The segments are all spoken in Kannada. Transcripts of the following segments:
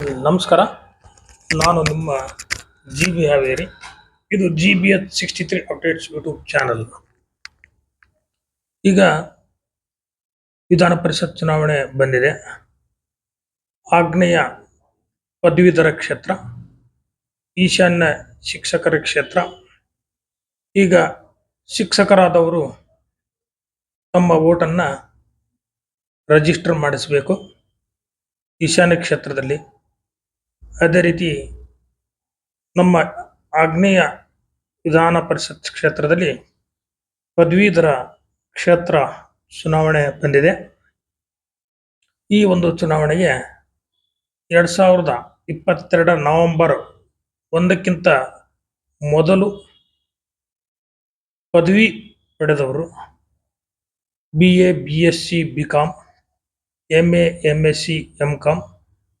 ನಮಸ್ಕಾರ. ನಾನು ನಿಮ್ಮ ಜಿ ಬಿ ಹಾವೇರಿ. ಇದು G B H sixty three updates YouTube channel ಈಗ ವಿಧಾನ ಪರಿಷತ್ ಚುನಾವಣೆ ಬಂದಿದೆ. ಆಗ್ನೇಯ ಪದವೀಧರ ಕ್ಷೇತ್ರ, ಈಶಾನ್ಯ ಶಿಕ್ಷಕರ ಕ್ಷೇತ್ರ. ಈಗ ಶಿಕ್ಷಕರಾದವರು ತಮ್ಮ ಓಟನ್ನು ರಿಜಿಸ್ಟರ್ ಮಾಡಿಸಬೇಕು. ಈಶಾನ್ಯ ಕ್ಷೇತ್ರದಲ್ಲಿ. ಅದೇ ರೀತಿ ನಮ್ಮ ಆಗ್ನೇಯ ವಿಧಾನ ಪರಿಷತ್ ಕ್ಷೇತ್ರದಲ್ಲಿ ಪದವೀಧರ ಕ್ಷೇತ್ರ ಚುನಾವಣೆ ಬಂದಿದೆ. ಈ ಒಂದು ಚುನಾವಣೆಗೆ ಎರಡು ಸಾವಿರದ ಇಪ್ಪತ್ತೆರಡ ನವೆಂಬರ್ ಒಂದಕ್ಕಿಂತ ಮೊದಲು ಪದವಿ ಪಡೆದವರು B A B S C B com M A M S C M com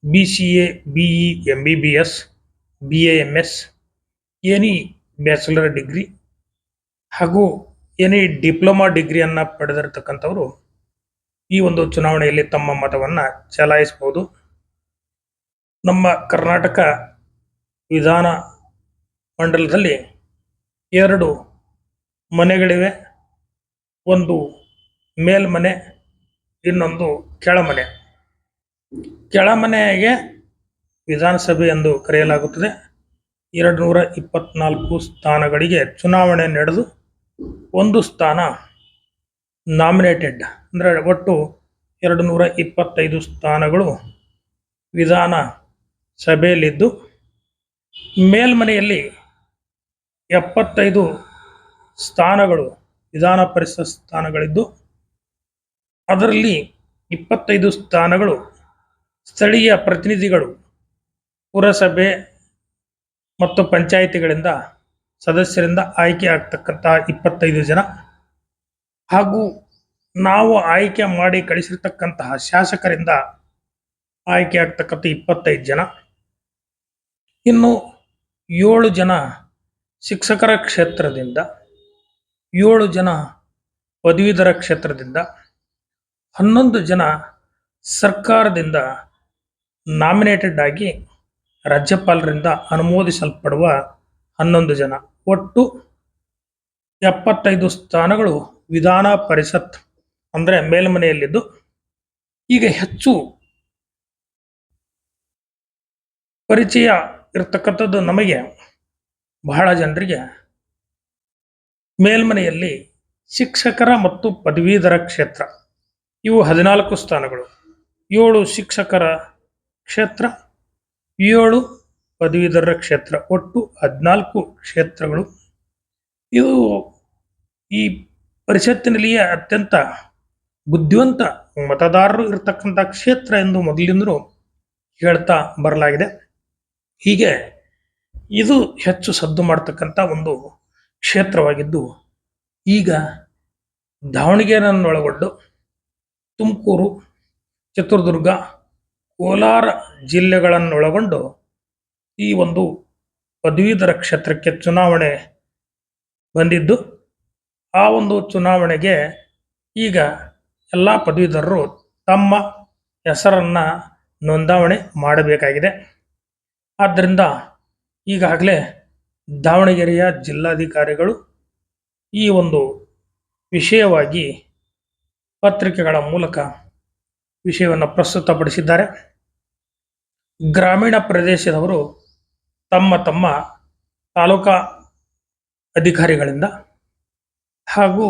B C A B E M B B S B A M S any bachelor degree ಹಾಗೂ ಎನಿ ಡಿಪ್ಲೊಮಾ ಡಿಗ್ರಿಯನ್ನು ಪಡೆದಿರತಕ್ಕಂಥವರು ಈ ಒಂದು ಚುನಾವಣೆಯಲ್ಲಿ ತಮ್ಮ ಮತವನ್ನು ಚಲಾಯಿಸಬಹುದು. ನಮ್ಮ ಕರ್ನಾಟಕ ವಿಧಾನ ಮಂಡಲದಲ್ಲಿ ಎರಡು ಮನೆಗಳಿವೆ. ಒಂದು ಮೇಲ್ಮನೆ, ಇನ್ನೊಂದು ಕೆಳಮನೆ. ಕೆಳಮನೆಗೆ ವಿಧಾನಸಭೆ ಎಂದು ಕರೆಯಲಾಗುತ್ತದೆ. ಎರಡು ನೂರ ಇಪ್ಪತ್ನಾಲ್ಕು ಸ್ಥಾನಗಳಿಗೆ ಚುನಾವಣೆ ನಡೆದು ಒಂದು ಸ್ಥಾನ ನಾಮಿನೇಟೆಡ್. ಅಂದರೆ ಒಟ್ಟು ಎರಡು ನೂರ ಇಪ್ಪತ್ತೈದು ಸ್ಥಾನಗಳು ವಿಧಾನ ಸಭೆಯಲ್ಲಿದ್ದು, ಮೇಲ್ಮನೆಯಲ್ಲಿ ಎಪ್ಪತ್ತೈದು ಸ್ಥಾನಗಳು ವಿಧಾನ ಪರಿಷತ್ ಸ್ಥಾನಗಳಿದ್ದು, ಅದರಲ್ಲಿ ಇಪ್ಪತ್ತೈದು ಸ್ಥಾನಗಳು ಸ್ಥಳೀಯ ಪ್ರತಿನಿಧಿಗಳು, ಪುರಸಭೆ ಮತ್ತು ಪಂಚಾಯಿತಿಗಳಿಂದ ಸದಸ್ಯರಿಂದ ಆಯ್ಕೆ ಆಗ್ತಕ್ಕಂತಹ ಇಪ್ಪತ್ತೈದು ಜನ. ಹಾಗೂ ನಾವು ಆಯ್ಕೆ ಮಾಡಿ ಕಳಿಸಿರ್ತಕ್ಕಂತಹ ಶಾಸಕರಿಂದ ಆಯ್ಕೆ ಆಗ್ತಕ್ಕಂಥ ಇಪ್ಪತ್ತೈದು ಜನ. ಇನ್ನು ಏಳು ಜನ ಶಿಕ್ಷಕರ ಕ್ಷೇತ್ರದಿಂದ, ಏಳು ಜನ ಪದವೀಧರ ಕ್ಷೇತ್ರದಿಂದ, ಹನ್ನೊಂದು ಜನ ಸರ್ಕಾರದಿಂದ ನಾಮಿನೇಟೆಡ್ ಆಗಿ ರಾಜ್ಯಪಾಲರಿಂದ ಅನುಮೋದಿಸಲ್ಪಡುವ ಹನ್ನೊಂದು ಜನ. ಒಟ್ಟು ಎಪ್ಪತ್ತೈದು ಸ್ಥಾನಗಳು ವಿಧಾನ ಪರಿಷತ್, ಅಂದರೆ ಮೇಲ್ಮನೆಯಲ್ಲಿದ್ದು ಈಗ ಹೆಚ್ಚು ಪರಿಚಯ ಇರತಕ್ಕಂಥದ್ದು ನಮಗೆ ಬಹಳ ಜನರಿಗೆ ಮೇಲ್ಮನೆಯಲ್ಲಿ ಶಿಕ್ಷಕರ ಮತ್ತು ಪದವೀಧರ ಕ್ಷೇತ್ರ. ಇವು ಹದಿನಾಲ್ಕು ಸ್ಥಾನಗಳು. ಏಳು ಶಿಕ್ಷಕರ ಕ್ಷೇತ್ರ? ಏಳು ಪದವೀಧರರ ಕ್ಷೇತ್ರ, ಒಟ್ಟು ಹದಿನಾಲ್ಕು ಕ್ಷೇತ್ರಗಳು. ಇದು ಈ ಪರಿಷತ್ತಿನಲ್ಲಿಯೇ ಅತ್ಯಂತ ಬುದ್ಧಿವಂತ ಮತದಾರರು ಇರತಕ್ಕಂಥ ಕ್ಷೇತ್ರ ಎಂದು ಮೊದಲಿಂದಲೂ ಹೇಳ್ತಾ ಬರಲಾಗಿದೆ. ಹೀಗೆ ಇದು ಹೆಚ್ಚು ಸದ್ದು ಮಾಡ್ತಕ್ಕಂಥ ಒಂದು ಕ್ಷೇತ್ರವಾಗಿದ್ದು, ಈಗ ದಾವಣಗೆರೆಯನ್ನೊಳಗೊಂಡು ತುಮಕೂರು, ಚಿತ್ರದುರ್ಗ ಕೋಲಾರ ಜಿಲ್ಲೆಗಳನ್ನೊಳಗೊಂಡು ಈ ಒಂದು ಪದವೀಧರ ಕ್ಷೇತ್ರಕ್ಕೆ ಚುನಾವಣೆ ಬಂದಿದ್ದು, ಆ ಒಂದು ಚುನಾವಣೆಗೆ ಈಗ ಎಲ್ಲ ಪದವೀಧರರು ತಮ್ಮ ಹೆಸರನ್ನು ನೋಂದಾವಣೆ ಮಾಡಬೇಕಾಗಿದೆ. ಆದ್ದರಿಂದ ಈಗಾಗಲೇ ದಾವಣಗೆರೆಯ ಜಿಲ್ಲಾಧಿಕಾರಿಗಳು ಈ ಒಂದು ವಿಷಯವಾಗಿ ಪತ್ರಿಕೆಗಳ ಮೂಲಕ ವಿಷಯವನ್ನು ಪ್ರಸ್ತುತಪಡಿಸಿದ್ದಾರೆ. ಗ್ರಾಮೀಣ ಪ್ರದೇಶದವರು ತಮ್ಮ ತಮ್ಮ ತಾಲೂಕಾ ಅಧಿಕಾರಿಗಳಿಂದ ಹಾಗೂ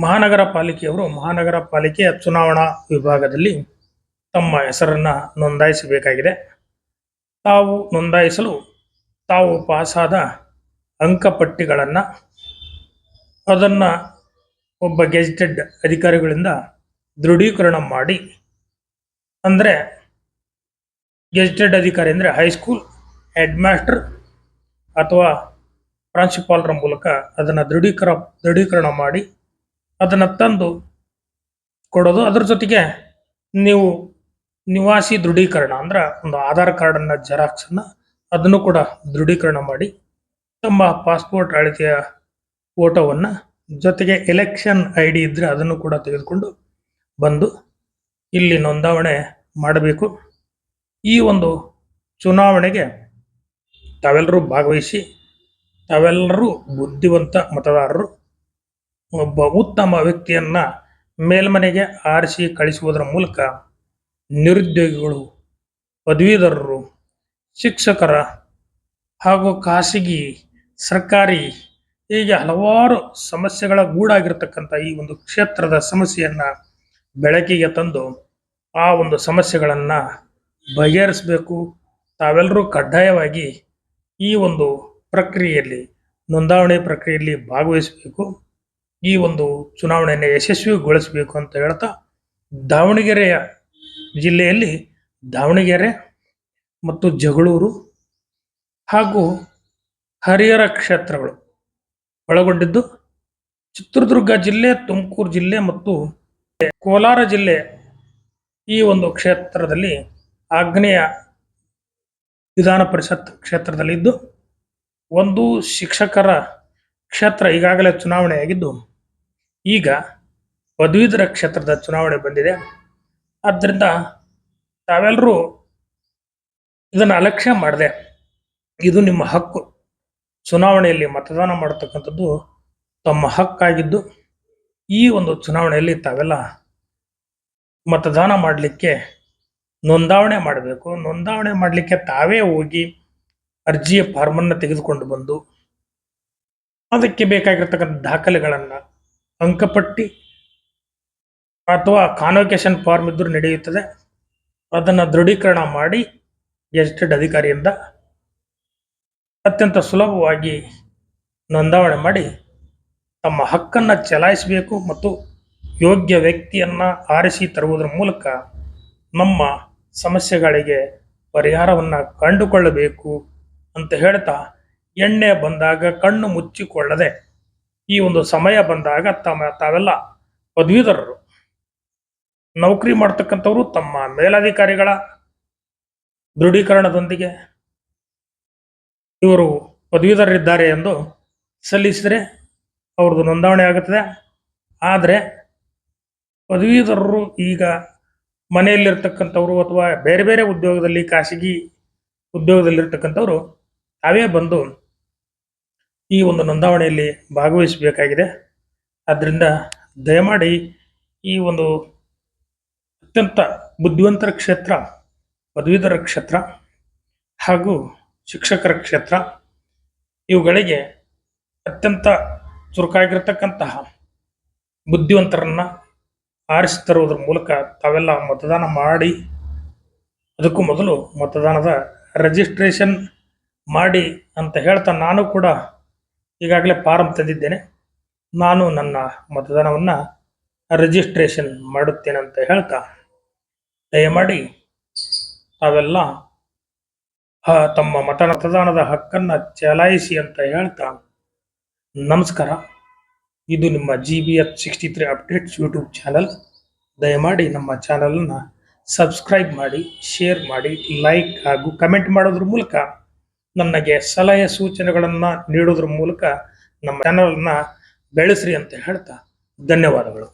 ಮಹಾನಗರ ಪಾಲಿಕೆಯವರು ಮಹಾನಗರ ಪಾಲಿಕೆಯ ಚುನಾವಣಾ ವಿಭಾಗದಲ್ಲಿ ತಮ್ಮ ಹೆಸರನ್ನು ನೋಂದಾಯಿಸಬೇಕಾಗಿದೆ. ತಾವು ನೋಂದಾಯಿಸಲು ತಾವು ಪಾಸಾದ ಅಂಕಪಟ್ಟಿಗಳನ್ನು ಅದನ್ನು ಒಬ್ಬ ಗೆಜೆಟೆಡ್ ಅಧಿಕಾರಿಗಳಿಂದ ದೃಢೀಕರಣ ಮಾಡಿ. ಅಂದರೆ ಗೆಜೆಟೆಡ್ ಅಧಿಕಾರಿ ಅಂದರೆ ಹೈಸ್ಕೂಲ್ ಹೆಡ್ ಮಾಸ್ಟರ್ ಅಥವಾ ಪ್ರಾಂಶುಪಾಲರ ಮೂಲಕ ಅದನ್ನು ದೃಢೀಕರ, ದೃಢೀಕರಣ ಮಾಡಿ ಅದನ್ನು ತಂದು ಕೊಡೋದು. ಅದ್ರ ಜೊತೆಗೆ ನೀವು ನಿವಾಸಿ ದೃಢೀಕರಣ ಅಂದ್ರೆ ಒಂದು ಆಧಾರ್ ಕಾರ್ಡನ್ನು ಜೆರಾಕ್ಸನ್ನು ಅದನ್ನು ಕೂಡ ದೃಢೀಕರಣ ಮಾಡಿ ತಮ್ಮ ಪಾಸ್ಪೋರ್ಟ್ ಅಳತೆಯ ಫೋಟೋವನ್ನು ಜೊತೆಗೆ ಎಲೆಕ್ಷನ್ ಐ ಡಿ ಇದ್ದರೆ ಅದನ್ನು ಕೂಡ ತೆಗೆದುಕೊಂಡು ಬಂದು ಇಲ್ಲಿ ನೋಂದಾವಣೆ ಮಾಡಬೇಕು. ಈ ಒಂದು ಚುನಾವಣೆಗೆ ತಾವೆಲ್ಲರೂ ಭಾಗವಹಿಸಿ, ತಾವೆಲ್ಲರೂ ಬುದ್ಧಿವಂತ ಮತದಾರರು, ಒಬ್ಬ ಉತ್ತಮ ವ್ಯಕ್ತಿಯನ್ನು ಮೇಲ್ಮನೆಗೆ ಆರಿಸಿ ಕಳಿಸುವುದರ ಮೂಲಕ ನಿರುದ್ಯೋಗಿಗಳು, ಪದವೀಧರರು, ಶಿಕ್ಷಕರ ಹಾಗೂ ಖಾಸಗಿ, ಸರ್ಕಾರಿ ಹೀಗೆ ಹಲವಾರು ಸಮಸ್ಯೆಗಳ ಗೂಡಾಗಿರ್ತಕ್ಕಂಥ ಈ ಒಂದು ಕ್ಷೇತ್ರದ ಸಮಸ್ಯೆಯನ್ನ ಬೆಳಕಿಗೆ ತಂದು ಆ ಒಂದು ಸಮಸ್ಯೆಗಳನ್ನು ಬಗೆಹರಿಸಬೇಕು. ತಾವೆಲ್ಲರೂ ಕಡ್ಡಾಯವಾಗಿ ಈ ಒಂದು ಪ್ರಕ್ರಿಯೆಯಲ್ಲಿ, ನೋಂದಾವಣೆ ಪ್ರಕ್ರಿಯೆಯಲ್ಲಿ ಭಾಗವಹಿಸಬೇಕು. ಈ ಒಂದು ಚುನಾವಣೆಯನ್ನು ಯಶಸ್ವಿಗೊಳಿಸಬೇಕು ಅಂತ ಹೇಳ್ತಾ ದಾವಣಗೆರೆಯ ಜಿಲ್ಲೆಯಲ್ಲಿ ದಾವಣಗೆರೆ ಮತ್ತು ಜಗಳೂರು ಹಾಗೂ ಹರಿಹರ ಕ್ಷೇತ್ರಗಳು ಒಳಗೊಂಡಿದ್ದು ಚಿತ್ರದುರ್ಗ ಜಿಲ್ಲೆ, ತುಮಕೂರು ಜಿಲ್ಲೆ ಮತ್ತು ಕೋಲಾರ ಜಿಲ್ಲೆ ಈ ಒಂದು ಕ್ಷೇತ್ರದಲ್ಲಿ ಆಗ್ನೇಯ ವಿಧಾನ ಪರಿಷತ್ ಕ್ಷೇತ್ರದಲ್ಲಿದ್ದು ಒಂದು ಶಿಕ್ಷಕರ ಕ್ಷೇತ್ರ ಈಗಾಗಲೇ ಚುನಾವಣೆಯಾಗಿದ್ದು, ಈಗ ಪದವೀಧರ ಕ್ಷೇತ್ರದ ಚುನಾವಣೆ ಬಂದಿದೆ. ಆದ್ದರಿಂದ ತಾವೆಲ್ಲರೂ ಇದನ್ನು ಅಲಕ್ಷ್ಯ ಮಾಡಿದೆ. ಇದು ನಿಮ್ಮ ಹಕ್ಕು. ಚುನಾವಣೆಯಲ್ಲಿ ಮತದಾನ ಮಾಡತಕ್ಕಂಥದ್ದು ತಮ್ಮ ಹಕ್ಕಾಗಿದ್ದು. ಈ ಒಂದು ಚುನಾವಣೆಯಲ್ಲಿ ತಾವೆಲ್ಲ ಮತದಾನ ಮಾಡಲಿಕ್ಕೆ ನೋಂದಾವಣೆ ಮಾಡಬೇಕು. ನೋಂದಾವಣೆ ಮಾಡಲಿಕ್ಕೆ ತಾವೇ ಹೋಗಿ ಅರ್ಜಿಯ ಫಾರ್ಮನ್ನು ತೆಗೆದುಕೊಂಡು ಬಂದು ಅದಕ್ಕೆ ಬೇಕಾಗಿರ್ತಕ್ಕಂಥ ದಾಖಲೆಗಳನ್ನು ಅಂಕಪಟ್ಟಿ ಅಥವಾ ಕಾನ್ವೊಕೇಶನ್ ಫಾರ್ಮ್ ಇದ್ದರೂ ನಡೆಯುತ್ತದೆ. ಅದನ್ನು ದೃಢೀಕರಣ ಮಾಡಿ ಎಸ್ಟೇಟ್ ಅಧಿಕಾರಿಯಿಂದ ಅತ್ಯಂತ ಸುಲಭವಾಗಿ ನೋಂದಾವಣೆ ಮಾಡಿ ತಮ್ಮ ಹಕ್ಕನ್ನು ಚಲಾಯಿಸಬೇಕು ಮತ್ತು ಯೋಗ್ಯ ವ್ಯಕ್ತಿಯನ್ನು ಆರಿಸಿ ತರುವುದರ ಮೂಲಕ ನಮ್ಮ ಸಮಸ್ಯೆಗಳಿಗೆ ಪರಿಹಾರವನ್ನು ಕಂಡುಕೊಳ್ಳಬೇಕು ಅಂತ ಹೇಳ್ತಾ ಎಣ್ಣೆ ಬಂದಾಗ ಕಣ್ಣು ಮುಚ್ಚಿಕೊಳ್ಳದೆ ಈ ಒಂದು ಸಮಯ ಬಂದಾಗ ತಮ್ಮ ತಾವೆಲ್ಲ ಪದವೀಧರರು. ನೌಕರಿ ಮಾಡ್ತಕ್ಕಂಥವರು ತಮ್ಮ ಮೇಲಾಧಿಕಾರಿಗಳ ದೃಢೀಕರಣದೊಂದಿಗೆ ಇವರು ಪದವೀಧರರಿದ್ದಾರೆ ಎಂದು ಸಲ್ಲಿಸಿದರೆ ಅವ್ರದ್ದು ನೋಂದಾವಣೆ ಆಗುತ್ತದೆ. ಆದರೆ ಪದವೀಧರರು ಈಗ ಮನೆಯಲ್ಲಿರ್ತಕ್ಕಂಥವ್ರು ಅಥವಾ ಬೇರೆ ಬೇರೆ ಉದ್ಯೋಗದಲ್ಲಿ ಖಾಸಗಿ ಉದ್ಯೋಗದಲ್ಲಿರ್ತಕ್ಕಂಥವ್ರು ತಾವೇ ಬಂದು ಈ ಒಂದು ನೋಂದಾವಣೆಯಲ್ಲಿ ಭಾಗವಹಿಸಬೇಕಾಗಿದೆ. ಆದ್ದರಿಂದ ದಯಮಾಡಿ ಈ ಒಂದು ಅತ್ಯಂತ ಬುದ್ಧಿವಂತರ ಕ್ಷೇತ್ರ, ಪದವೀಧರ ಕ್ಷೇತ್ರ ಹಾಗೂ ಶಿಕ್ಷಕರ ಕ್ಷೇತ್ರ ಇವುಗಳಿಗೆ ಅತ್ಯಂತ ಚುರುಕಾಗಿರ್ತಕ್ಕಂತಹ ಬುದ್ಧಿವಂತರನ್ನ ಆರಿಸಿ ತರುವುದರ ಮೂಲಕ ತಾವೆಲ್ಲ ಮತದಾನ ಮಾಡಿ, ಅದಕ್ಕೂ ಮೊದಲು ಮತದಾನದ ರಿಜಿಸ್ಟ್ರೇಷನ್ ಮಾಡಿ ಅಂತ ಹೇಳ್ತಾ ನಾನು ಕೂಡ ಈಗಾಗಲೇ ಫಾರಂ ತಂದಿದ್ದೇನೆ. ನಾನು ನನ್ನ ಮತದಾನವನ್ನು ರಿಜಿಸ್ಟ್ರೇಷನ್ ಮಾಡುತ್ತೇನೆ ಅಂತ ಹೇಳ್ತಾ ದಯಮಾಡಿ ತಾವೆಲ್ಲ ತಮ್ಮ ಮತ ಮತದಾನದ ಹಕ್ಕನ್ನು ಚಲಾಯಿಸಿ ಅಂತ ಹೇಳ್ತಾ ನಮಸ್ಕಾರ. ಇದು ನಿಮ್ಮ G B F sixty three updates YouTube channel ದಯಮಾಡಿ ನಮ್ಮ ಚಾನಲನ್ನು ಸಬ್ಸ್ಕ್ರೈಬ್ ಮಾಡಿ ಶೇರ್ ಮಾಡಿ ಲೈಕ್ ಹಾಗೂ ಕಮೆಂಟ್ ಮಾಡೋದ್ರ ಮೂಲಕ ನನಗೆ ಸಲಹೆ ಸೂಚನೆಗಳನ್ನು ನೀಡೋದ್ರ ಮೂಲಕ ನಮ್ಮ ಚಾನಲನ್ನು ಬೆಳೆಸ್ರಿ ಅಂತ ಹೇಳ್ತಾ ಧನ್ಯವಾದಗಳು.